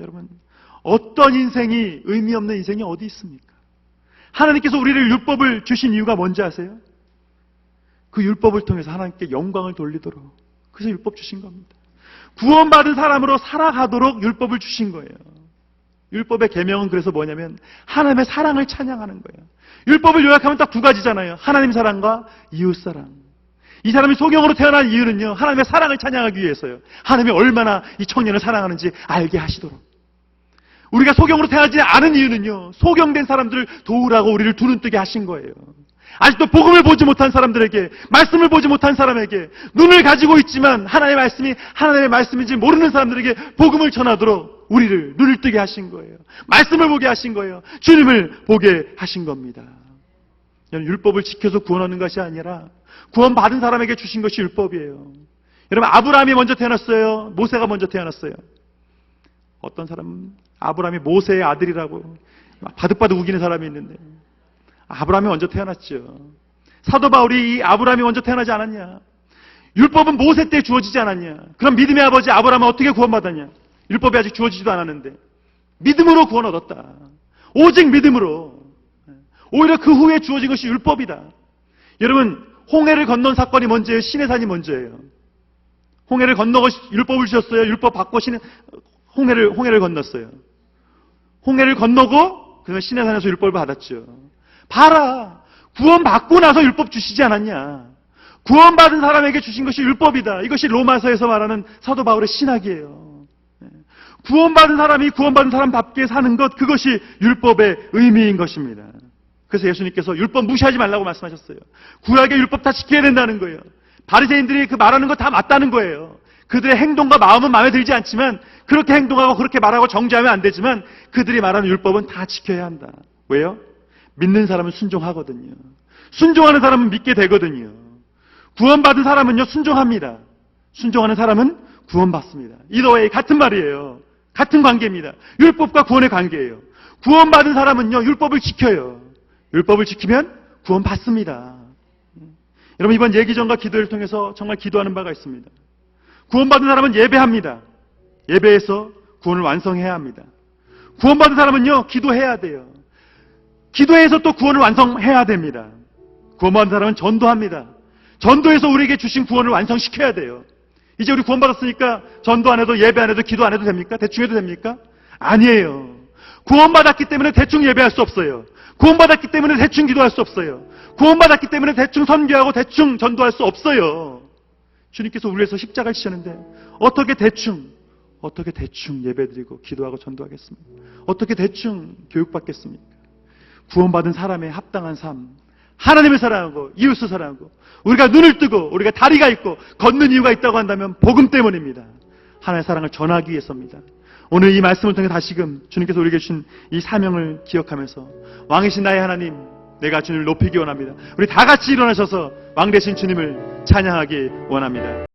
여러분, 어떤 인생이 의미 없는 인생이 어디 있습니까? 하나님께서 우리를 율법을 주신 이유가 뭔지 아세요? 그 율법을 통해서 하나님께 영광을 돌리도록 그래서 율법 주신 겁니다. 구원받은 사람으로 살아가도록 율법을 주신 거예요. 율법의 계명은 그래서 뭐냐면 하나님의 사랑을 찬양하는 거예요. 율법을 요약하면 딱 두 가지잖아요. 하나님 사랑과 이웃 사랑. 이 사람이 소경으로 태어난 이유는요. 하나님의 사랑을 찬양하기 위해서요. 하나님이 얼마나 이 청년을 사랑하는지 알게 하시도록. 우리가 소경으로 태어나지 않은 이유는요. 소경된 사람들을 도우라고 우리를 두 눈 뜨게 하신 거예요. 아직도 복음을 보지 못한 사람들에게, 말씀을 보지 못한 사람에게, 눈을 가지고 있지만 하나님의 말씀이 하나님의 말씀인지 모르는 사람들에게 복음을 전하도록 우리를 눈을 뜨게 하신 거예요. 말씀을 보게 하신 거예요. 주님을 보게 하신 겁니다. 율법을 지켜서 구원하는 것이 아니라 구원받은 사람에게 주신 것이 율법이에요. 여러분, 아브라함이 먼저 태어났어요? 모세가 먼저 태어났어요? 어떤 사람은 아브라함이 모세의 아들이라고 바득바득 우기는 사람이 있는데 아브라함이 먼저 태어났죠. 사도 바울이 이 아브라함이 먼저 태어나지 않았냐? 율법은 모세 때 주어지지 않았냐? 그럼 믿음의 아버지 아브라함은 어떻게 구원받았냐? 율법이 아직 주어지지도 않았는데 믿음으로 구원 얻었다. 오직 믿음으로. 오히려 그 후에 주어진 것이 율법이다. 여러분 홍해를 건넌 사건이 먼저예요? 시내산이 먼저예요? 홍해를 건너고 율법을 주셨어요? 율법 받고 시내 홍해를 홍해를 건넜어요. 홍해를 건너고 그러면 시내산에서 율법을 받았죠. 봐라. 구원받고 나서 율법 주시지 않았냐. 구원받은 사람에게 주신 것이 율법이다. 이것이 로마서에서 말하는 사도 바울의 신학이에요. 네. 구원받은 사람이 구원받은 사람답게 사는 것, 그것이 율법의 의미인 것입니다. 그래서 예수님께서 율법 무시하지 말라고 말씀하셨어요. 구약의 율법 다 지켜야 된다는 거예요. 바리새인들이 그 말하는 거 다 맞다는 거예요. 그들의 행동과 마음은 마음에 들지 않지만 그렇게 행동하고 그렇게 말하고 정죄하면 안 되지만 그들이 말하는 율법은 다 지켜야 한다. 왜요? 믿는 사람은 순종하거든요. 순종하는 사람은 믿게 되거든요. 구원받은 사람은요, 순종합니다. 순종하는 사람은 구원받습니다. 이더웨이 같은 말이에요. 같은 관계입니다. 율법과 구원의 관계예요. 구원받은 사람은요, 율법을 지켜요. 율법을 지키면 구원받습니다. 여러분, 이번 예기전과 기도를 통해서 정말 기도하는 바가 있습니다. 구원받은 사람은 예배합니다. 예배에서 구원을 완성해야 합니다. 구원받은 사람은요, 기도해야 돼요. 기도해서 또 구원을 완성해야 됩니다. 구원받은 사람은 전도합니다. 전도해서 우리에게 주신 구원을 완성시켜야 돼요. 이제 우리 구원받았으니까 전도 안 해도 예배 안 해도 기도 안 해도 됩니까? 대충 해도 됩니까? 아니에요. 구원받았기 때문에 대충 예배할 수 없어요. 구원받았기 때문에 대충 기도할 수 없어요. 구원받았기 때문에 대충 선교하고 대충 전도할 수 없어요. 주님께서 우리 위해서 십자가를 지셨는데 어떻게 대충 어떻게 대충 예배드리고 기도하고 전도하겠습니까? 어떻게 대충 교육받겠습니까? 구원받은 사람의 합당한 삶, 하나님을 사랑하고 이웃을 사랑하고 우리가 눈을 뜨고 우리가 다리가 있고 걷는 이유가 있다고 한다면 복음 때문입니다. 하나님의 사랑을 전하기 위해서입니다. 오늘 이 말씀을 통해 다시금 주님께서 우리에게 주신 이 사명을 기억하면서 왕이신 나의 하나님 내가 주님을 높이기 원합니다. 우리 다 같이 일어나셔서 왕 대신 주님을 찬양하기 원합니다.